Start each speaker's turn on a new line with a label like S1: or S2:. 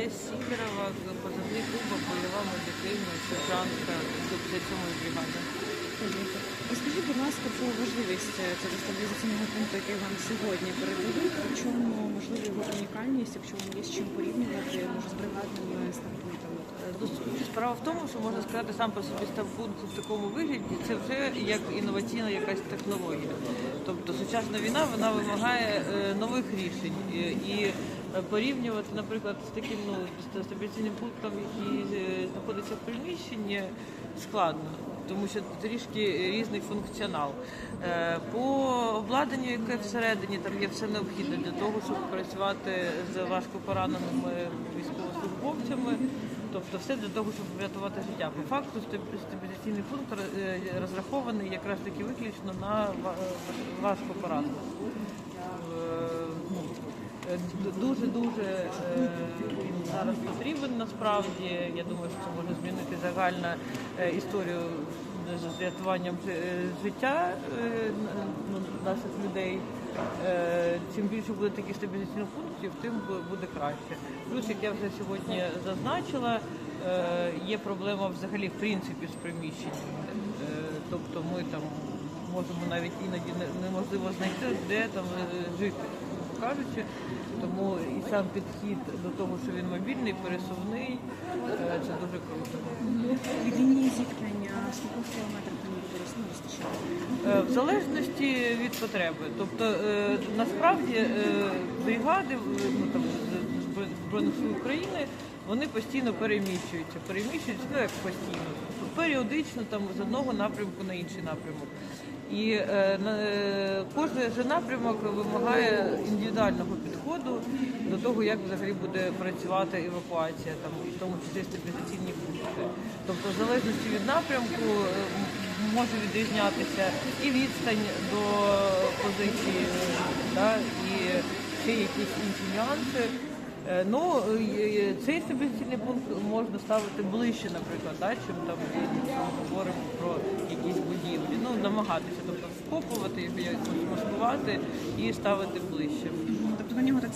S1: Віталія Сідорова, позивний клуб, бойова медикина, сержантка 57-ї бригади.
S2: Розкажіть, будь ласка, про важливість е, цього стабілізаційного пункту, який вам сьогодні передають. В чому можливо його унікальність, якщо вам є з чим порівнювати, може з бригадними стабпунктами?
S1: Справа в тому, що можна сказати, сам по собі ставпункт в такому вигляді це вже як інноваційна якась технологія. Тобто сучасна війна вона вимагає е, нових рішень і, і е, порівнювати, наприклад, з таким ну стабіляційним пунктом, який е, знаходиться в приміщенні, складно. Тому що трішки різний функціонал. Е, По обладнанню, яке всередині, там є все необхідне для того, щоб працювати з важко пораненими військовослужбовцями. Тобто все для того, щоб врятувати життя. По факту стаб- стабілізаційний пункт е, розрахований якраз таки виключно на важку. Е, ну, е, Дуже-дуже е, зараз потрібен насправді. Я думаю, що це може змінити загальну історію з рятуванням е, життя е, ну, наших людей. Е, Чим більше буде таких стабілізаційних пунктів, тим буде краще. Плюс, як я вже сьогодні зазначила, е, є проблема взагалі в принципі з приміщеннями. Е, Тобто ми там можемо навіть іноді неможливо знайти, де там е, жити, кажучи. Тому і сам підхід до того, що він мобільний, пересувний, е, це дуже круто.
S2: Від лінії зіткнення скількох кілометрів ну?
S1: Е, В залежності від потреби. Тобто е, насправді е, бригади ну, там, Збройних сил України вони постійно переміщуються, переміщуються ну як постійно, періодично там з одного напрямку на інший напрямок. І е, кожен же напрямок вимагає індивідуального підходу до того, як взагалі буде працювати евакуація, там і в тому числі стабілізаційні пункти. Тобто, в залежності від напрямку може відрізнятися і відстань до позиції, да, і ще якісь інші нюанси. Е, Ну, цей стабільний пункт можна ставити ближче, наприклад, да, чим там ми говоримо про якісь будівлі. Ну, намагатися, тобто вкопувати, маскувати і ставити ближче.
S2: Тобто на нього так